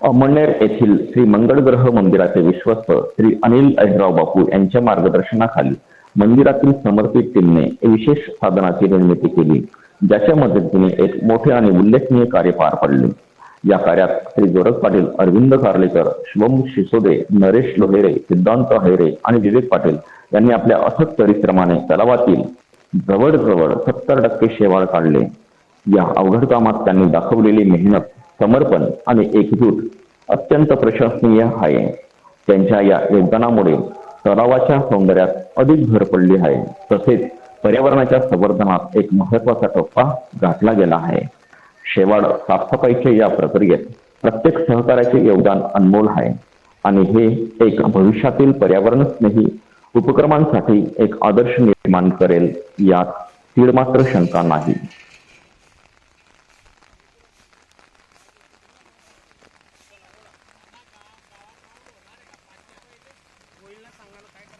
अमळनेर येथील श्री मंगळग्रह मंदिराचे विश्वस्त श्री अनिल अहिराव बापू यांच्या मार्गदर्शनाखाली मंदिरातील समर्पित टीमने विशेष साधनाची निर्मिती केली ज्याच्या मदतीने एक मोठे आणि उल्लेखनीय कार्य पार पडले. या कार्यात श्री गोरख पाटील अरविंद कार्लेकर शुभम शिसोदे नरेश लोहेरे सिद्धांत हैरे आणि विवेक पाटील यांनी आपल्या अथक परिश्रमाने तलावातील जवळजवळ सत्तर टक्के शेवाळ काढले. या अवघड कामात त्यांनी दाखवलेली मेहनत समर्पण आणि एकजूट अत्यंत प्रशंसनीय आहे. त्यांच्या या योगदानामुळे तलावाच्या सौंदर्यात अधिक भर पडली आहे. तसेच पर्यावरणाच्या संवर्धनात एक महत्त्वाचा टप्पा गाठला गेला आहे. शेवाळ साफसफाईच्या या प्रक्रियेत प्रत्येक सहकार्याचे योगदान अनमोल आहे. आणि हे एक भविष्यातील पर्यावरण स्नेही उपक्रमांसाठी एक आदर्श निर्माण करेल यात तीळमात्र शंका नाही. panalo tayo